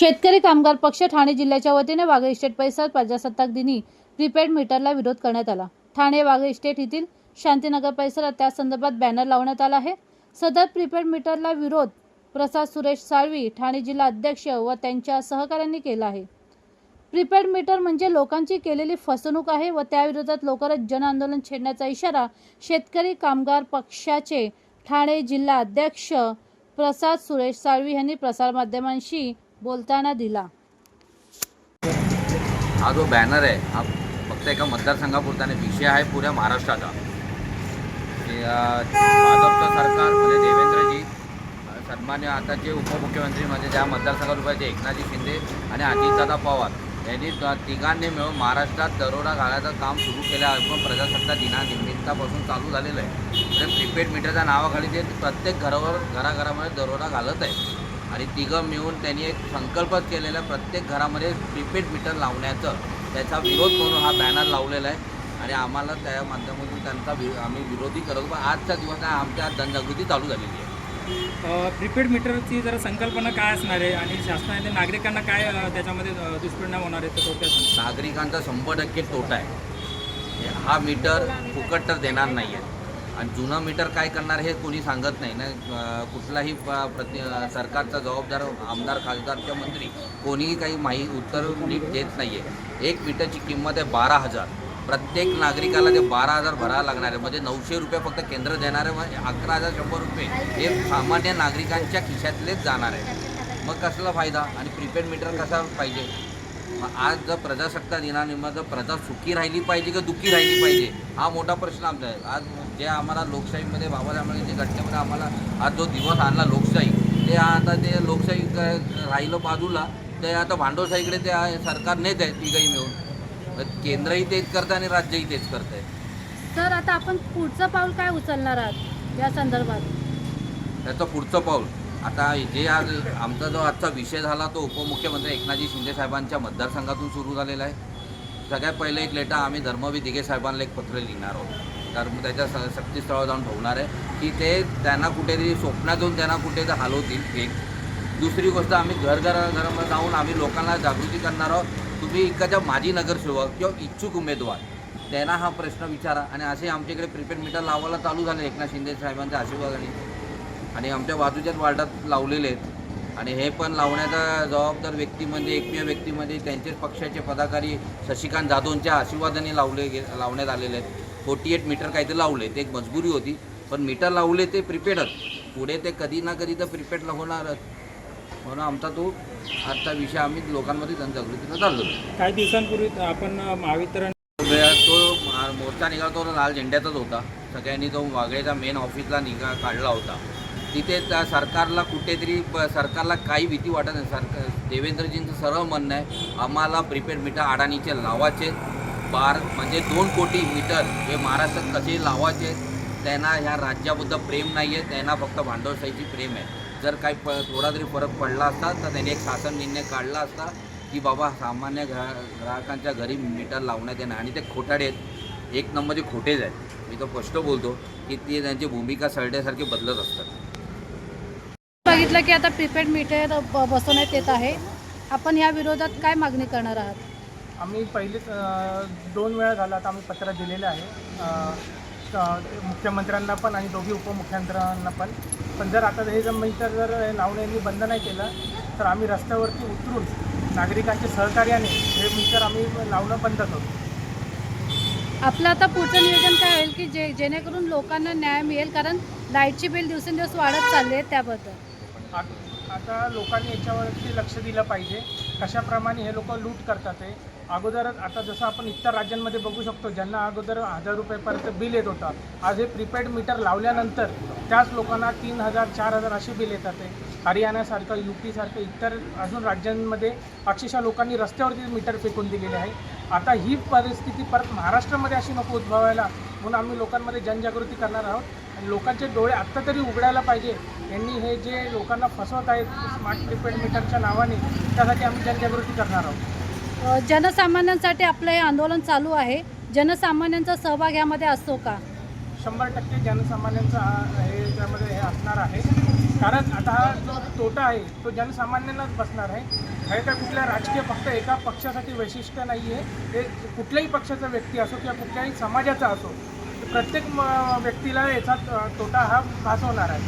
शेतकरी कामगार पक्ष ठाणे जिल्ह्याच्या वतीने वाघ इस्टेट परिसरात प्रजासत्ताक दिनी प्रीपेड मीटरला विरोध करण्यात आला. ठाणे वाघ इस्टेट येथील शांतीनगर परिसरात त्या संदर्भात बॅनर लावण्यात आला आहे. सदर प्रीपेड मीटरला विरोध प्रसाद सुरेश साळवी ठाणे जिल्हा अध्यक्ष व त्यांच्या सहकाऱ्यांनी केला आहे. प्रीपेड मीटर म्हणजे लोकांची केलेली फसवणूक आहे व त्याविरोधात लवकरच जन आंदोलन छेडण्याचा इशारा शेतकरी कामगार पक्षाचे ठाणे जिल्हा अध्यक्ष प्रसाद सुरेश साळवी यांनी प्रसारमाध्यमांशी बोलताना दिला. हा जो बॅनर आहे हा फक्त एका मतदारसंघापुरता नाही विषय आहे पुऱ्या महाराष्ट्राचा. भाजपचं सरकार म्हणजे देवेंद्रजी सन्मान्य आता जे उपमुख्यमंत्री म्हणजे ज्या मतदारसंघात उभे आहेत एकनाथजी शिंदे आणि अजितदादा पवार. यांनी तिघांनी मिळून महाराष्ट्रात दरोडा घालायचं काम सुरू केलं आहे. पण प्रजासत्ताक दिनानिमित्तापासून चालू झालेलं आहे. तर प्रीपेड मीटरच्या नावाखाली ते प्रत्येक घरावर घराघरामध्ये दरोडा घालत आहे आणि तिघं मिळून त्यांनी एक संकल्पच केलेला आहे प्रत्येक घरामध्ये प्रीपेड मीटर लावण्याचं. त्याचा विरोध म्हणून हा बॅनर लावलेला आहे. आणि आम्हाला त्या माध्यमातून त्यांचा वि आम्ही विरोधी करतो पण आजचा दिवस आहे आमच्या जनजागृती चालू झालेली आहे. प्रीपेड मीटरची जरा संकल्पना काय असणार आहे? आणि शासनाने नागरिकांना काय अ, त्याच्यामध्ये अ, दुष्परिणाम होणार आहे ते थोडक्यात सांगा. नागरिकांचा शंभर टक्के तोटा आहे. हे- हा मीटर फुकट तर देणार नाही आहे आणि जुनं मीटर काय करणार हे कोणी सांगत नाही. ना कुठलाही प- प्रति सरकारचा जबाबदार आमदार खासदारच्या मंत्री कोणीही काही माही उत्तर नीट देत नाही आहे एक मीटरची किंमत आहे बारा हजार. प्रत्येक नागरिकाला ते बारा हजार भरावं लागणार आहे. म्हणजे नऊशे रुपये फक्त केंद्र देणार आहे म्हणजे अकरा हजार शंभर रुपये हे सामान्य नागरिकांच्या खिशातलेच जाणार आहे. मग कसला फायदा? आणि प्रीपेड मीटर कसा पाहिजे? आज जर प्रजासत्ता दिनानिमित्त जर प्रजा सुखी राहिली पाहिजे का दुःखी राहिली पाहिजे? हा मोठा प्रश्न आमचा आहे. आज जे आम्हाला लोकशाहीमध्ये बाबासाहेब जे घटनेमध्ये आम्हाला आज जो दिवस आणला लोकशाही ते आता ते लोकशाही क- राहिलं बाजूला ते आता भांडवलशाहीकडे ते सरकार नेत आहे तिघही मिळून. केंद्रही तेच करतं आणि राज्यही तेच करत आहे सर आता आपण पुढचं पाऊल काय उचलणार आहात या संदर्भात? त्याचं पुढचं पाऊल आता जे आज आमचा जो आजचा विषय झाला तो उपमुख्यमंत्री एकनाथजी शिंदे साहेबांच्या मतदारसंघातून सुरू झालेला आहे. सगळ्यात पहिले एक लेटर आम्ही धर्मवीर दिघे साहेबांना एक पत्र लिहिणार आहोत. तर मग त्याच्या स सक्तीस्थळावर जाऊन ठेवणार आहे की ते त्यांना कुठेतरी स्वप्नातून त्यांना कुठेतरी हलवतील एक. दुसरी गोष्ट आम्ही घर घर घरामध्ये जाऊन आम्ही लोकांना जागृती करणार आहोत. तुम्ही इकडच्या माजी नगरसेवक किंवा इच्छुक उमेदवार त्यांना हा प्रश्न विचारा आणि असे आमच्याकडे प्रिपेड मीटर लावायला चालू झाले एकनाथ शिंदे साहेबांच्या आशीर्वादाने आणि आमच्या बाजूच्याच वार्डात लावलेले आहेत. आणि हे पण लावण्याचा जबाबदार व्यक्ती म्हणजे एकमेव व्यक्ती म्हणजे त्यांचेच पक्षाचे पदाधिकारी शशिकांत जाधवच्या आशीर्वादाने लावले गे लावण्यात आलेले आहेत. फोर्टी एट मीटर काहीतरी लावले ते एक मजबुरी होती. पण मीटर लावले ते प्रिपेडच पुढे ते कधी ना कधी तर प्रिपेड होणारच म्हणून आमचा तो आजचा विषय आम्ही लोकांमध्ये जनजागृतीला चाललो. काही दिवसांपूर्वी आपण महावितरण तो मोर्चा निघाला तो लाल झेंड्याचाच होता. सगळ्यांनी तो वागळेचा मेन ऑफिसला निघा काढला होता. तिथे त्या सरकारला कुठेतरी प- सरकारला काही भीती वाटत नाही. सरकार देवेंद्रजींचं सरळ म्हणणं आहे आम्हाला प्रीपेड मीटर अडाणीचे लावायचे बार म्हणजे दोन कोटी मीटर हे महाराष्ट्रात कसे लावायचे त्यांना ह्या राज्याबद्दल प्रेम नाही आहे त्यांना फक्त भांडवलशाहीची प्रेम आहे. जर काही प थोडा तरी फरक पडला असता तर त्यांनी एक शासन निर्णय काढला असता की बाबा सामान्य ग्रा ग्राहकांच्या घरी मीटर लावण्यात येणार. आणि ते खोटाडे आहेत. एक नंबरचे खोटेच आहेत. मी तो स्पष्ट बोलतो की ते त्यांची भूमिका सरड्यासारखी बदलत असतात. बघितलं की आता प्रीपेड मीटर बसवण्यात येत आहे. आपण या विरोधात काय मागणी करणार आहात? आम्ही पहिलेच दोन वेळा झाला आता आम्ही पत्र दिलेलं आहे. मुख्यमंत्र्यांना पण आणि दोघी उपमुख्यमंत्र्यांना पण. पण जर आता हे जर मीटर जर लावण्यानी बंद नाही केलं तर आम्ही रस्त्यावरती उतरून नागरिकांच्या सहकार्याने हे मीटर आम्ही लावणं बंद करू. आपलं आता पुढचं नियोजन काय होईल की जे जेणेकरून लोकांना न्याय मिळेल? कारण लाईटची बिल दिवसेंदिवस वाढत चालली आहे त्याबद्दल. आता लोकांनी याच्यावरती लक्ष दिलं पाहिजे. कशाप्रमाणे हे लोक लूट करतात आहे अगोदरच आता जसं आपण इतर राज्यांमध्ये बघू शकतो ज्यांना अगोदर हजार रुपयेपर्यंत बिल येत होता. आज हे प्रीपेड मीटर लावल्यानंतर त्याच लोकांना तीन हजार चार हजार असे बिल येतात आहे हरियाणासारखं यू पीसारखं इतर अजून राज्यांमध्ये अक्षरशः लोकांनी रस्त्यावरती मीटर फेकून दिलेले आहे. आता ही परिस्थिती परत महाराष्ट्रामध्ये अशी नको उद्भवायला म्हणून आम्ही लोकांमध्ये जनजागृती करणार आहोत. लोकांचे डोळे आत्ता तरी उघडायला पाहिजे. यांनी हे जे लोकांना फसवत आहेत स्मार्ट प्रीपेड मीटरच्या नावाने त्यासाठी आम्ही जनजागृती करणार आहोत. जनसामान्यांसाठी आपलं हे आंदोलन चालू आहे. जनसामान्यांचा सहभाग यामध्ये असतो का? शंभर टक्के जनसामान्यांचा हा त्यामध्ये हे असणार आहे. कारण आता हा जो तोटा आहे तो जनसामान्यांनाच बसणार आहे. हे काय कुठल्या राजकीय फक्त एका पक्षासाठी वैशिष्ट्य नाही आहे हे कुठल्याही पक्षाचा व्यक्ती असो किंवा कुठल्याही समाजाचा असो प्रत्येक म- व्यक्तीला याचा तोटा हा भासवणार आहे.